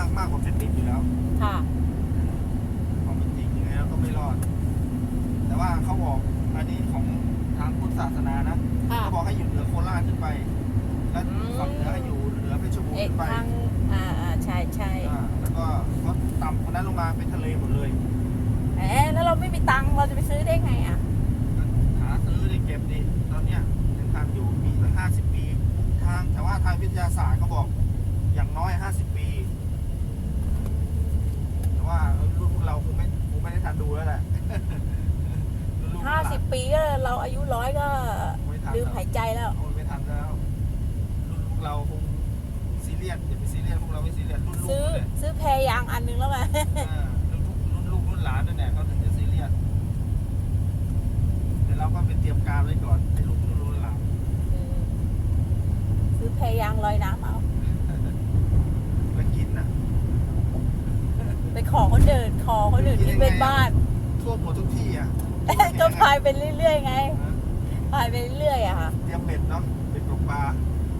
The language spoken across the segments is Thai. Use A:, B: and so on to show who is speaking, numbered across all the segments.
A: ากมากกว่าเป็นดินอยู่แล้ว
B: ค่ะ
A: ความเป็นจริงยังไงแล้วก็ไม่รอด แต่ว่าเขาบอกอันนี้ของทางพุทธศาสนานะ
B: ค่ะ
A: เขาบอกให้อยู่เหนือโคราชขึ้นไป แล้วฝั่งเหนือให้อยู่เหนือเพชรบูรณ์
B: เอก
A: ขึ้นไป
B: ทางอ่าอ่าใช่ใช่
A: อ่าแล้วก็เขาต่ำกว่านั้นลงมาเป็นทะเลหมดเลย
B: เอ๊ะแล้วเราไม่มีตังค์เราจะไปซื้อได้ไงอะ
A: หาซื้อได้เก็บดิตอนเนี้ยยังทันอยู่มีตั้งห้าสิบปี ทางแต่ว่าทางวิทยาศาสตร์เขาบอกอย่างน้อยห้าสิบปี แต่ว่ารุ่นพวกเราคงไม่คงไม่ได้ทันดูแล้วแหละ รุ่นลูก
B: ห้า
A: ลน
B: สิบปีก็เราอายุร้อยก็
A: ไม่ทัน
B: ลืม
A: แล้ว
B: หายใจแล้ว
A: โอ้ยไม่ทันแล้วรุ่นพวกเราคงซีเรียสอย่าไปซีเรียสพวกเราไม่ซีเรียสรุ่นลูก
B: ซื้อ
A: เนี่ย
B: ซื้อแพรยางอันนึงแล้วไง
A: อ่ารุ่นลูกรุ่นลูกรุ่นหลานนั่นแหละเขาถึงจะซีเรียสแต่เราก็เป็นเตรียมการไว้ก่อนให้ลูกรุ่นรุ่นหลาน
B: เออซื้อแพรยางลอยน้ำเอา
A: ไปกินน่ะ
B: ไปขอคนอื่นขอคนอื่นที่เป็นบ้าน
A: ทั่วหมดทุกที่อะ
B: ก็พายไปเรื่อยๆไง
A: เออ
B: พายไปเรื่อยๆอะค่ะ
A: เตรียมเบ็ดเนาะเบ็ดตกปลา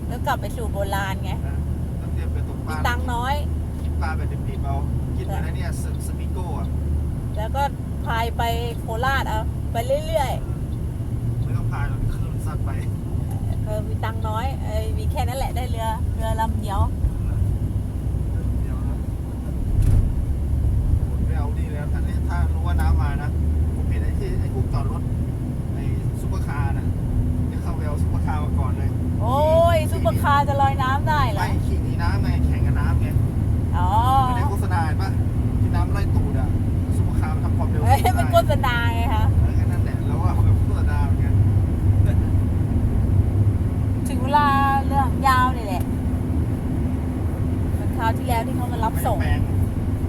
B: แล้วกลับไปสู่โบราณไง
A: เออต้องเตรียมเบ็ดตกป
B: มี
A: ลา
B: ตังค์น้อย
A: คิดปลาแบบดิบๆเอาคิดเหมือนไอ้เนี่ยสสปิโก้อะ
B: แล้วก็พายไปโคราชเอาไปเรื่อย
A: ไม่ต้องพายหรอกคลื่นซัดไป
B: ๆเออมีตังค์น้อยเออมีแค่นั้นแหละได้เรือเรือลำเดียว
A: สูง
B: มันโฆ
A: ได้
B: ษณาไงคะ
A: เออแค่นั้นแหละแล้วว่าเขาเป็นโฆษณาเหมือนกัน
B: ถึงเวลาเรื่องยาวนี่แหละเหมือนคราวที่แล้วที่เขามารับส่ง
A: แปลง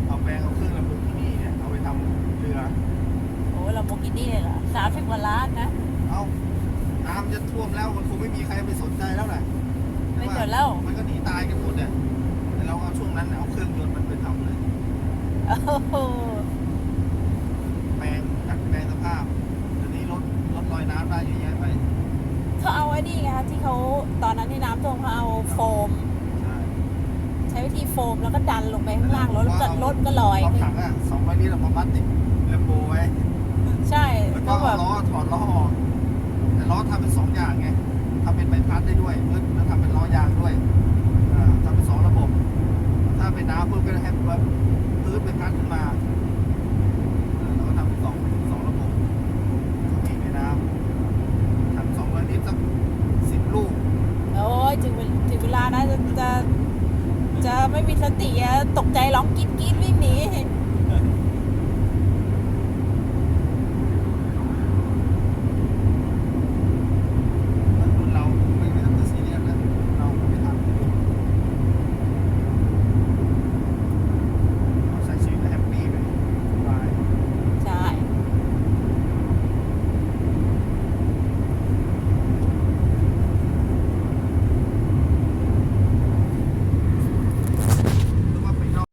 A: เอาแปลงเอาเครื่องลำบุที่นี่เนี่ยเอาไปทำเรือ
B: โอ้ยเราโมกินี่เลยเหรอสามสิบกว่าล้านนะ
A: เอาน้ำจะท่วมแล้วมันคงไม่มีใครไปสนใจแล้วแหละ
B: ไม่สนแล้ว
A: มันก็หนีตายกันหมดเนี่ยแต่เราเอาช่วงนั้นเอาเครื่องยนต์มันไปทำเลย
B: โอ้โห
A: แปลงดัดแปลงสภาพเดี๋ยวนี้รถรถลอยน้ำได้เยอะแยะไป
B: เขาเอาไอ้ นี่ไงคะที่เขาตอนนั้นที่น้ำท่วมเขาเอาโฟม
A: ใช่
B: ใช้วิธีโฟมแล้วก็ดันลงไปข้างล่างรถแล้วก็รถก็ลอย
A: เอา
B: ขึ้น
A: ถังอะสองร้อยลิตรเอามามัดติดแลมโบไว้
B: ใช่
A: แล้วก็
B: ก็แบ
A: เอา
B: บ
A: ล้อถอดล้อออกแต่ล้อทำเป็นสองอย่างไงทำเป็นใบพัดได้ด้วยมืดแล้วทำเป็นล้อยางด้วยอ่าทำเป็นสองระบบ ถ้าเป็นน้ำเพิ่มก็ให้แบบพื้นใบพัดขึ้นมาอ่าแล้วก็ทำเป็นสองสองระบบขี่ในน้ำถังสองร้อยลิตรสักสิบลูก
B: โอ้ยถึงเวลถึงเวลา นะจะจะจะไม่มีสติตกใจร้องกรีดกรีดวิ่งหนี